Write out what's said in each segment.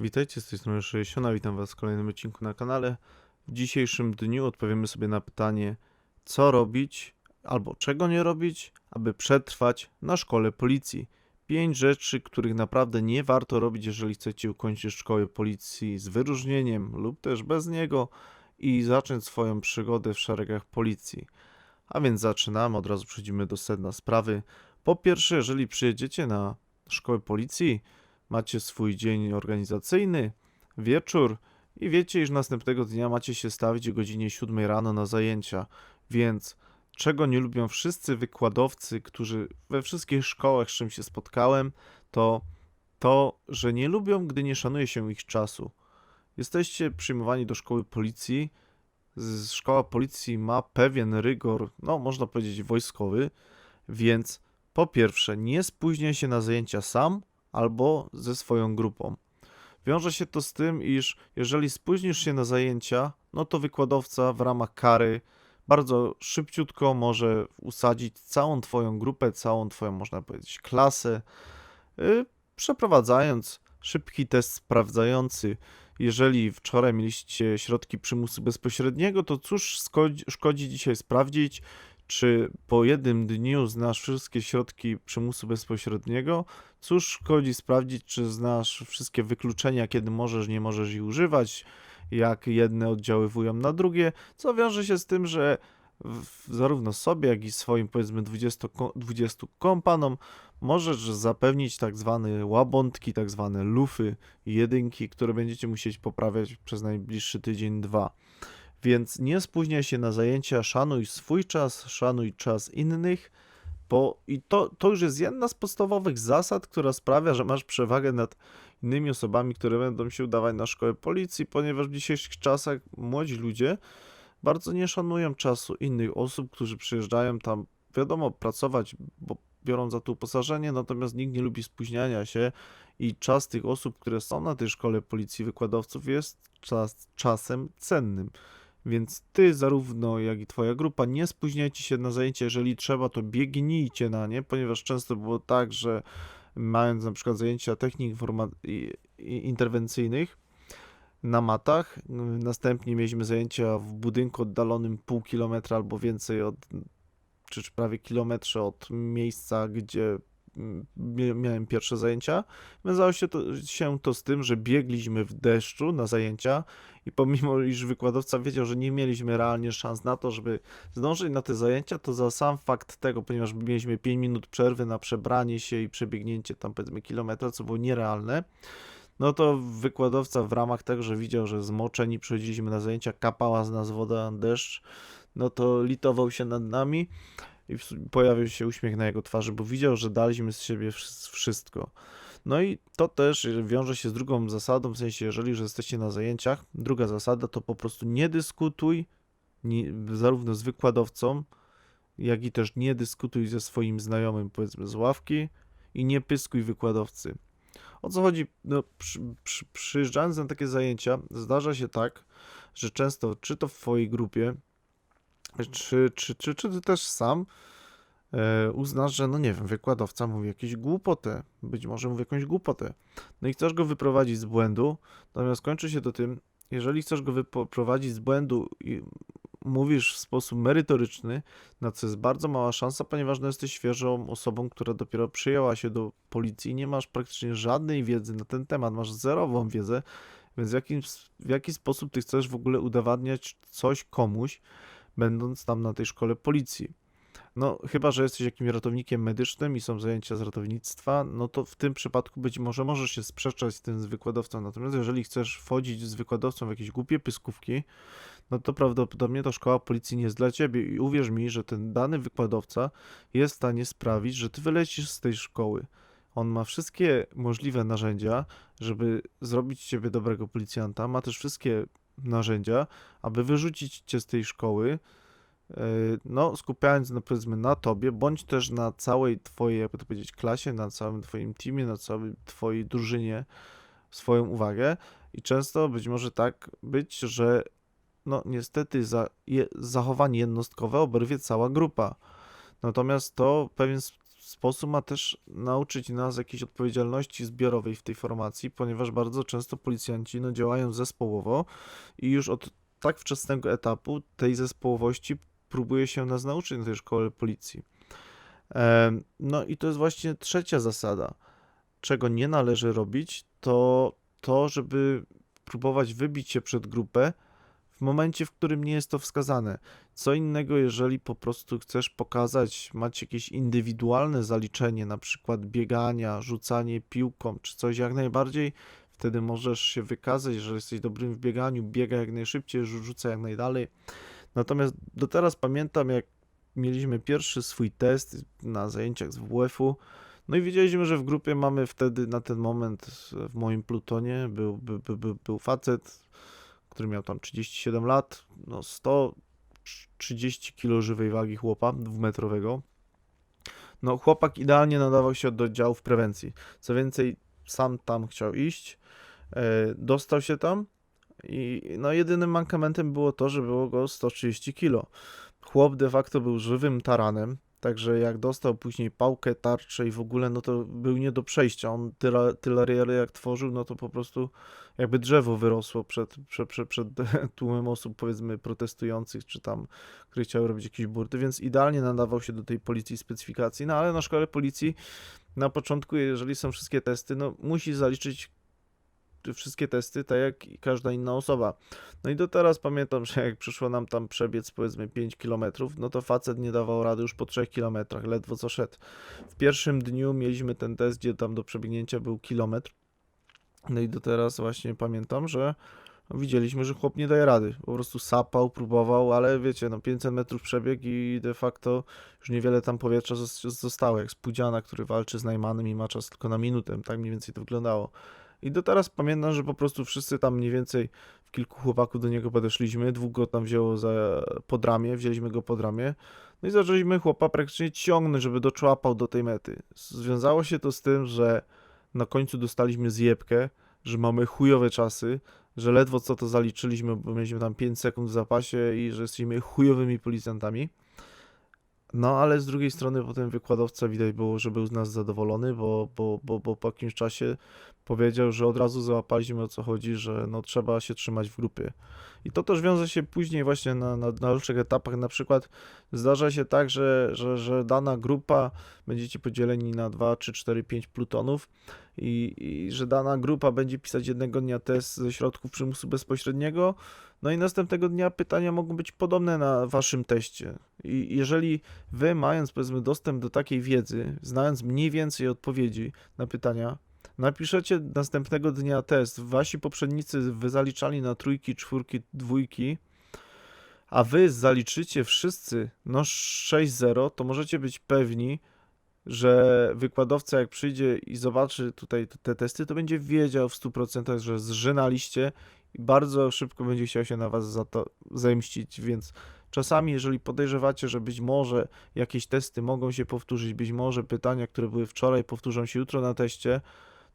Witajcie z tej strony 60. Witam Was w kolejnym odcinku na kanale. W dzisiejszym dniu odpowiemy sobie na pytanie, co robić albo czego nie robić, aby przetrwać na szkole policji. Pięć rzeczy, których naprawdę nie warto robić, jeżeli chcecie ukończyć szkołę policji z wyróżnieniem lub też bez niego i zacząć swoją przygodę w szeregach policji. A więc zaczynamy, od razu przechodzimy do sedna sprawy. Po pierwsze, jeżeli przyjedziecie na szkołę policji, macie swój dzień organizacyjny, wieczór i wiecie, iż następnego dnia macie się stawić o godzinie 7 rano na zajęcia. Więc czego nie lubią wszyscy wykładowcy, którzy we wszystkich szkołach, z czym się spotkałem, to to, że nie lubią, gdy nie szanuje się ich czasu. Jesteście przyjmowani do szkoły policji. Szkoła policji ma pewien rygor, no można powiedzieć wojskowy, więc po pierwsze, nie spóźniaj się na zajęcia sam, albo ze swoją grupą. Wiąże się to z tym, iż jeżeli spóźnisz się na zajęcia, no to wykładowca w ramach kary bardzo szybciutko może usadzić całą twoją grupę, całą twoją, można powiedzieć, klasę, yy, przeprowadzając szybki test sprawdzający. Jeżeli wczoraj mieliście środki przymusu bezpośredniego, to cóż szkodzi, dzisiaj sprawdzić, czy po jednym dniu znasz wszystkie środki przymusu bezpośredniego, Cóż szkodzi sprawdzić, czy znasz wszystkie wykluczenia, kiedy możesz, nie możesz ich używać, jak jedne oddziaływują na drugie, co wiąże się z tym, że w, zarówno sobie, jak i swoim powiedzmy 20, ko- 20 kompanom możesz zapewnić tak zwane łabątki, tak zwane lufy jedynki, które będziecie musieć poprawiać przez najbliższy tydzień, dwa. Więc nie spóźniaj się na zajęcia, szanuj swój czas, szanuj czas innych, bo i to, to już jest jedna z podstawowych zasad, która sprawia, że masz przewagę nad innymi osobami, które będą się udawać na szkołę policji, ponieważ w dzisiejszych czasach młodzi ludzie bardzo nie szanują czasu innych osób, którzy przyjeżdżają tam, wiadomo, pracować, bo biorą za to uposażenie, natomiast nikt nie lubi spóźniania się i czas tych osób, które są na tej szkole policji wykładowców jest czas, czasem cennym. Więc ty zarówno jak i twoja grupa nie spóźniajcie się na zajęcia, jeżeli trzeba, to biegnijcie na nie, ponieważ często było tak, że mając na przykład zajęcia technik interwencyjnych na matach, następnie mieliśmy zajęcia w budynku oddalonym pół kilometra albo więcej od, czy, prawie kilometrze od miejsca, gdzie miałem pierwsze zajęcia. Wiązało się to, się to z tym, że biegliśmy w deszczu na zajęcia i pomimo iż wykładowca wiedział, że nie mieliśmy realnie szans na to, żeby zdążyć na te zajęcia, to za sam fakt tego, ponieważ mieliśmy 5 minut przerwy na przebranie się i przebiegnięcie tam powiedzmy kilometra, co było nierealne, no to wykładowca w ramach tego, że widział, że zmoczeni przychodziliśmy na zajęcia, kapała z nas woda, deszcz, no to litował się nad nami i pojawił się uśmiech na jego twarzy, bo widział, że daliśmy z siebie wsz- wszystko. No i to też wiąże się z drugą zasadą, w sensie, jeżeli że jesteście na zajęciach, druga zasada to po prostu nie dyskutuj ni, zarówno z wykładowcą, jak i też nie dyskutuj ze swoim znajomym, powiedzmy z ławki i nie pyskuj wykładowcy. O co chodzi? No, przy, przy, przyjeżdżając na takie zajęcia, zdarza się tak, że często, czy to w twojej grupie, czy, czy, czy, czy ty też sam, e, uznasz, że no nie wiem, wykładowca mówi jakieś głupotę, być może mówi jakąś głupotę, no i chcesz go wyprowadzić z błędu, natomiast kończy się to tym, jeżeli chcesz go wyprowadzić z błędu i mówisz w sposób merytoryczny, na co jest bardzo mała szansa, ponieważ no, jesteś świeżą osobą, która dopiero przyjęła się do policji i nie masz praktycznie żadnej wiedzy na ten temat, masz zerową wiedzę, więc w w jaki sposób ty chcesz w ogóle udowadniać coś komuś, będąc tam na tej szkole policji? No, chyba, że jesteś jakimś ratownikiem medycznym i są zajęcia z ratownictwa, no to w tym przypadku być może możesz się sprzeczać z tym z wykładowcą. Natomiast jeżeli chcesz wchodzić z wykładowcą w jakieś głupie pyskówki, no to prawdopodobnie to szkoła policji nie jest dla ciebie. I uwierz mi, że ten dany wykładowca jest w stanie sprawić, że ty wylecisz z tej szkoły. On ma wszystkie możliwe narzędzia, żeby zrobić ciebie dobrego policjanta. Ma też wszystkie narzędzia, aby wyrzucić cię z tej szkoły e, no, skupiając no, powiedzmy na tobie, bądź też na całej twojej, jakby to powiedzieć, klasie, na całym twoim teamie, na całej twojej drużynie swoją uwagę i często być może tak być, że no niestety za je, zachowanie jednostkowe oberwie cała grupa. Natomiast to w pewien sposób ma też nauczyć nas jakiejś odpowiedzialności zbiorowej w tej formacji, ponieważ bardzo często policjanci no, działają zespołowo i już od tak wczesnego etapu tej zespołowości próbuje się nas nauczyć na tej szkole policji. No i to jest właśnie trzecia zasada. Czego nie należy robić, to to, żeby próbować wybić się przed grupę w momencie, w którym nie jest to wskazane. Co innego, jeżeli po prostu chcesz pokazać, mać jakieś indywidualne zaliczenie, na przykład biegania, rzucanie piłką czy coś jak najbardziej, wtedy możesz się wykazać, że jesteś dobrym w bieganiu, biega jak najszybciej, rzu- rzuca jak najdalej. Natomiast do teraz pamiętam, jak mieliśmy pierwszy swój test na zajęciach z WF-u, no i wiedzieliśmy, że w grupie mamy wtedy na ten moment w moim plutonie był, był facet, który miał tam 37 lat, no 130 kg żywej wagi chłopa, dwumetrowego. No chłopak idealnie nadawał się do działów prewencji. Co więcej, sam tam chciał iść, e, dostał się tam i no jedynym mankamentem było to, że było go 130 kg. Chłop de facto był żywym taranem, także jak dostał później pałkę, tarczę i w ogóle, no to był nie do przejścia. On tyle, riery jak tworzył, no to po prostu jakby drzewo wyrosło przed, przed, przed, przed tłumem osób, powiedzmy, protestujących, czy tam, które chciały robić jakieś burty, więc idealnie nadawał się do tej policji specyfikacji. No ale na szkole policji na początku, jeżeli są wszystkie testy, no musi zaliczyć wszystkie testy, tak jak każda inna osoba. No i do teraz pamiętam, że jak przyszło nam tam przebiec powiedzmy 5 km, no to facet nie dawał rady już po 3 km, ledwo co szedł. W pierwszym dniu mieliśmy ten test, gdzie tam do przebiegnięcia był kilometr. No i do teraz właśnie pamiętam, że widzieliśmy, że chłop nie daje rady. Po prostu sapał, próbował, ale wiecie, no 500 metrów przebieg i de facto już niewiele tam powietrza zos- zostało, jak Spudziana, który walczy z Najmanem i ma czas tylko na minutę. Tak mniej więcej to wyglądało. I do teraz pamiętam, że po prostu wszyscy tam mniej więcej w kilku chłopaków do niego podeszliśmy, dwóch go tam wzięło za, pod ramię, wzięliśmy go pod ramię, no i zaczęliśmy chłopa praktycznie ciągnąć, żeby doczłapał do tej mety. Związało się to z tym, że na końcu dostaliśmy zjebkę, że mamy chujowe czasy, że ledwo co to zaliczyliśmy, bo mieliśmy tam 5 sekund w zapasie i że jesteśmy chujowymi policjantami. No, ale z drugiej strony potem wykładowca widać było, że był z nas zadowolony, bo, bo, bo, bo po jakimś czasie powiedział, że od razu załapaliśmy o co chodzi, że no trzeba się trzymać w grupie. I to też wiąże się później właśnie na, na, na dalszych etapach. Na przykład zdarza się tak, że, że, że dana grupa będziecie podzieleni na 2, 3, 4, 5 plutonów i, i że dana grupa będzie pisać jednego dnia test ze środków przymusu bezpośredniego, no i następnego dnia pytania mogą być podobne na waszym teście. I jeżeli wy, mając powiedzmy dostęp do takiej wiedzy, znając mniej więcej odpowiedzi na pytania, napiszecie następnego dnia test, wasi poprzednicy zaliczali na trójki, czwórki, dwójki, a wy zaliczycie wszyscy no 6-0, to możecie być pewni, że wykładowca jak przyjdzie i zobaczy tutaj te- te testy, to będzie wiedział w 100%, że zżynaliście i bardzo szybko będzie chciał się na was za to zemścić, więc czasami jeżeli podejrzewacie, że być może jakieś testy mogą się powtórzyć, być może pytania, które były wczoraj powtórzą się jutro na teście,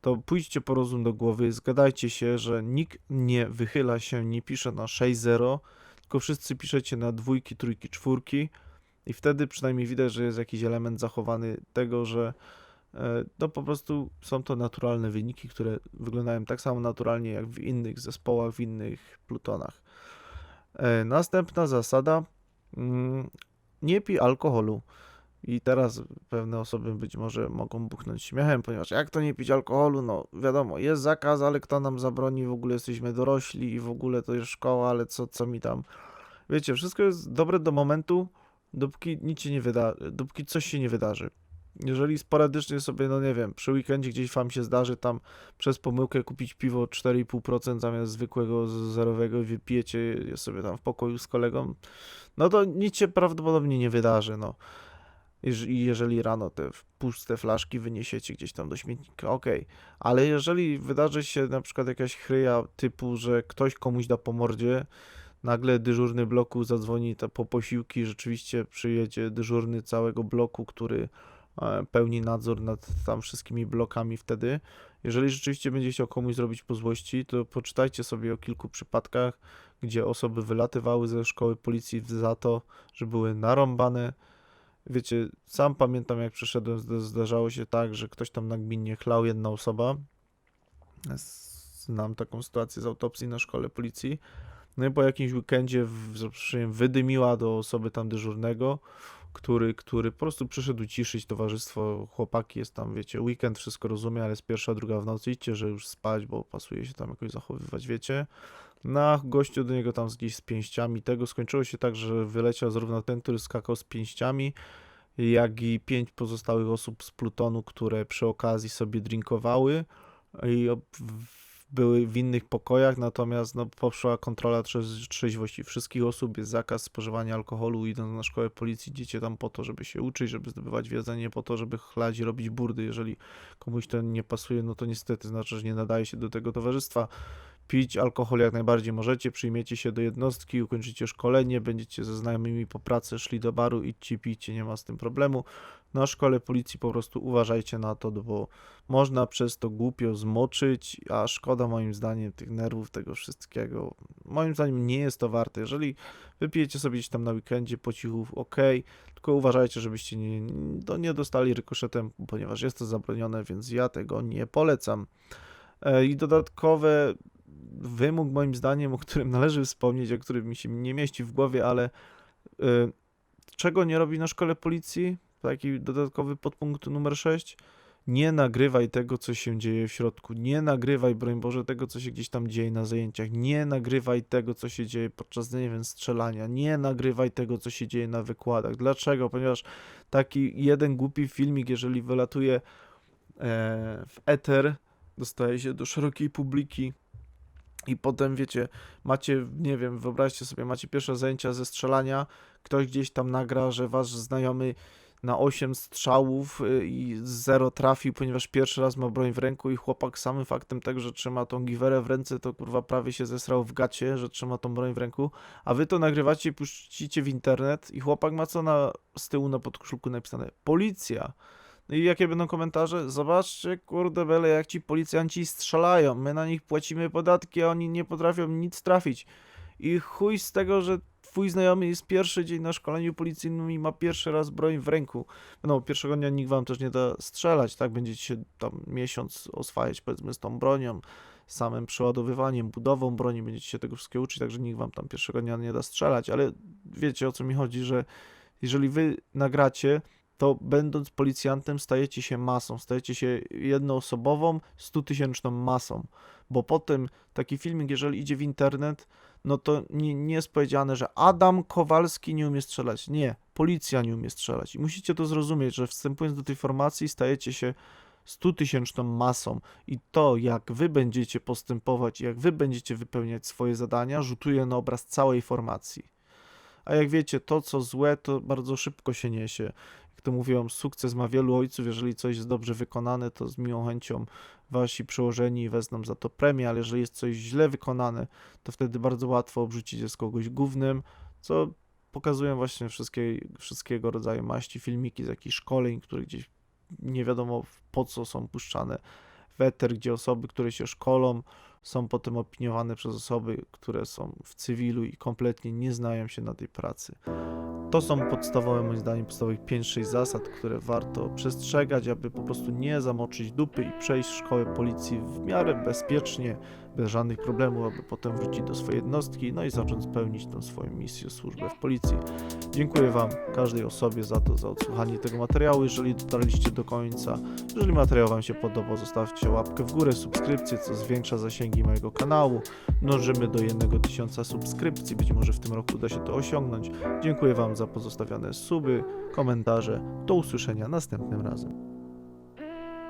to pójdźcie po rozum do głowy, zgadajcie się, że nikt nie wychyla się, nie pisze na 6-0, tylko wszyscy piszecie na dwójki, trójki, czwórki i wtedy przynajmniej widać, że jest jakiś element zachowany tego, że e, no po prostu są to naturalne wyniki, które wyglądają tak samo naturalnie jak w innych zespołach, w innych plutonach. E, Następna zasada, mm, nie pij alkoholu. I teraz pewne osoby być może mogą buchnąć śmiechem, ponieważ jak to nie pić alkoholu? No wiadomo, jest zakaz, ale kto nam zabroni? W ogóle jesteśmy dorośli i w ogóle to jest szkoła, ale co, co mi tam? Wiecie, wszystko jest dobre do momentu, dopóki nic się nie wydarzy, dopóki coś się nie wydarzy. Jeżeli sporadycznie sobie, no nie wiem, przy weekendzie gdzieś wam się zdarzy tam przez pomyłkę kupić piwo 4,5% zamiast zwykłego zerowego i wypijecie je sobie tam w pokoju z kolegą, no to nic się prawdopodobnie nie wydarzy, no. I jeżeli rano te puste flaszki wyniesiecie gdzieś tam do śmietnika, okej. Ale jeżeli wydarzy się na przykład jakaś chryja typu, że ktoś komuś da po mordzie, nagle dyżurny bloku zadzwoni po posiłki, rzeczywiście przyjedzie dyżurny całego bloku, który e, pełni nadzór nad tam wszystkimi blokami wtedy. Jeżeli rzeczywiście będzie chciał komuś zrobić po złości, to poczytajcie sobie o kilku przypadkach, gdzie osoby wylatywały ze szkoły policji za to, że były narąbane Wiecie, sam pamiętam jak przyszedłem, zda- zdarzało się tak, że ktoś tam nagminnie chlał jedna osoba. Znam taką sytuację z autopsji na szkole policji. No i po jakimś weekendzie w, przeproszeniem, wydymiła do osoby tam dyżurnego, który, który po prostu przyszedł ciszyć towarzystwo. Chłopaki jest tam, wiecie, weekend, wszystko rozumie, ale jest pierwsza, druga w nocy, idźcie, że już spać, bo pasuje się tam jakoś zachowywać, wiecie. Na gościu do niego tam z- gdzieś z pięściami. Tego skończyło się tak, że wyleciał zarówno ten, który skakał z pięściami, jak i pięć pozostałych osób z plutonu, które przy okazji sobie drinkowały i były w innych pokojach, natomiast no, poszła kontrola trze- trzeźwości wszystkich osób, jest zakaz spożywania alkoholu, idąc na szkołę policji, idziecie tam po to, żeby się uczyć, żeby zdobywać wiedzę, nie po to, żeby chlać i robić burdy. Jeżeli komuś to nie pasuje, no to niestety znaczy, że nie nadaje się do tego towarzystwa. Pić alkohol jak najbardziej możecie, przyjmiecie się do jednostki, ukończycie szkolenie, będziecie ze znajomymi po pracy szli do baru, idźcie, pijcie, nie ma z tym problemu. Na szkole policji po prostu uważajcie na to, bo można przez to głupio zmoczyć, a szkoda moim zdaniem tych nerwów, tego wszystkiego. Moim zdaniem nie jest to warte. Jeżeli wypijecie sobie gdzieś tam na weekendzie po cichu, ok, tylko uważajcie, żebyście nie, to nie dostali rykoszetem, ponieważ jest to zabronione, więc ja tego nie polecam. E, I dodatkowe wymóg moim zdaniem, o którym należy wspomnieć, o którym mi się nie mieści w głowie, ale y, czego nie robi na szkole policji? Taki dodatkowy podpunkt numer 6. Nie nagrywaj tego, co się dzieje w środku. Nie nagrywaj, broń Boże, tego, co się gdzieś tam dzieje na zajęciach. Nie nagrywaj tego, co się dzieje podczas, nie wiem, strzelania. Nie nagrywaj tego, co się dzieje na wykładach. Dlaczego? Ponieważ taki jeden głupi filmik, jeżeli wylatuje e, w eter, dostaje się do szerokiej publiki, i potem wiecie, macie, nie wiem, wyobraźcie sobie, macie pierwsze zajęcia ze strzelania, ktoś gdzieś tam nagra, że wasz znajomy na 8 strzałów y, i zero trafił, ponieważ pierwszy raz ma broń w ręku i chłopak samym faktem tego, że trzyma tą giwerę w ręce, to kurwa prawie się zesrał w gacie, że trzyma tą broń w ręku, a wy to nagrywacie puścicie w internet i chłopak ma co na, z tyłu na podkoszulku napisane? Policja. No i jakie będą komentarze? Zobaczcie, kurde bele, jak ci policjanci strzelają. My na nich płacimy podatki, a oni nie potrafią nic trafić. I chuj z tego, że twój znajomy jest pierwszy dzień na szkoleniu policyjnym i ma pierwszy raz broń w ręku. No, pierwszego dnia nikt wam też nie da strzelać, tak? Będziecie się tam miesiąc oswajać, powiedzmy, z tą bronią, samym przeładowywaniem, budową broni, będziecie się tego wszystkiego uczyć, także nikt wam tam pierwszego dnia nie da strzelać, ale wiecie o co mi chodzi, że jeżeli wy nagracie, to będąc policjantem stajecie się masą, stajecie się jednoosobową, stutysięczną masą, bo potem taki filmik, jeżeli idzie w internet, no to nie, nie jest powiedziane, że Adam Kowalski nie umie strzelać. Nie, policja nie umie strzelać. I musicie to zrozumieć, że wstępując do tej formacji stajecie się stutysięczną masą i to, jak wy będziecie postępować, jak wy będziecie wypełniać swoje zadania, rzutuje na obraz całej formacji. A jak wiecie, to co złe, to bardzo szybko się niesie. Jak to mówią, sukces ma wielu ojców. Jeżeli coś jest dobrze wykonane, to z miłą chęcią wasi przełożeni wezmą za to premię, ale jeżeli jest coś źle wykonane, to wtedy bardzo łatwo obrzucić jest kogoś gównem, co pokazują właśnie wszystkie, wszystkiego rodzaju maści, filmiki z jakichś szkoleń, które gdzieś nie wiadomo po co są puszczane w gdzie osoby, które się szkolą, są potem opiniowane przez osoby, które są w cywilu i kompletnie nie znają się na tej pracy. To są podstawowe, moim zdaniem, podstawowych 5-6 zasad, które warto przestrzegać, aby po prostu nie zamoczyć dupy i przejść szkołę policji w miarę bezpiecznie, bez żadnych problemów, aby potem wrócić do swojej jednostki, no i zacząć pełnić tą swoją misję, służbę w policji. Dziękuję Wam, każdej osobie za to, za odsłuchanie tego materiału. Jeżeli dotarliście do końca, jeżeli materiał Wam się podobał, zostawcie łapkę w górę, subskrypcję, co zwiększa zasięgi mojego kanału. Dążymy do 1000 subskrypcji, być może w tym roku uda się to osiągnąć. Dziękuję Wam za pozostawione suby, komentarze. Do usłyszenia następnym razem.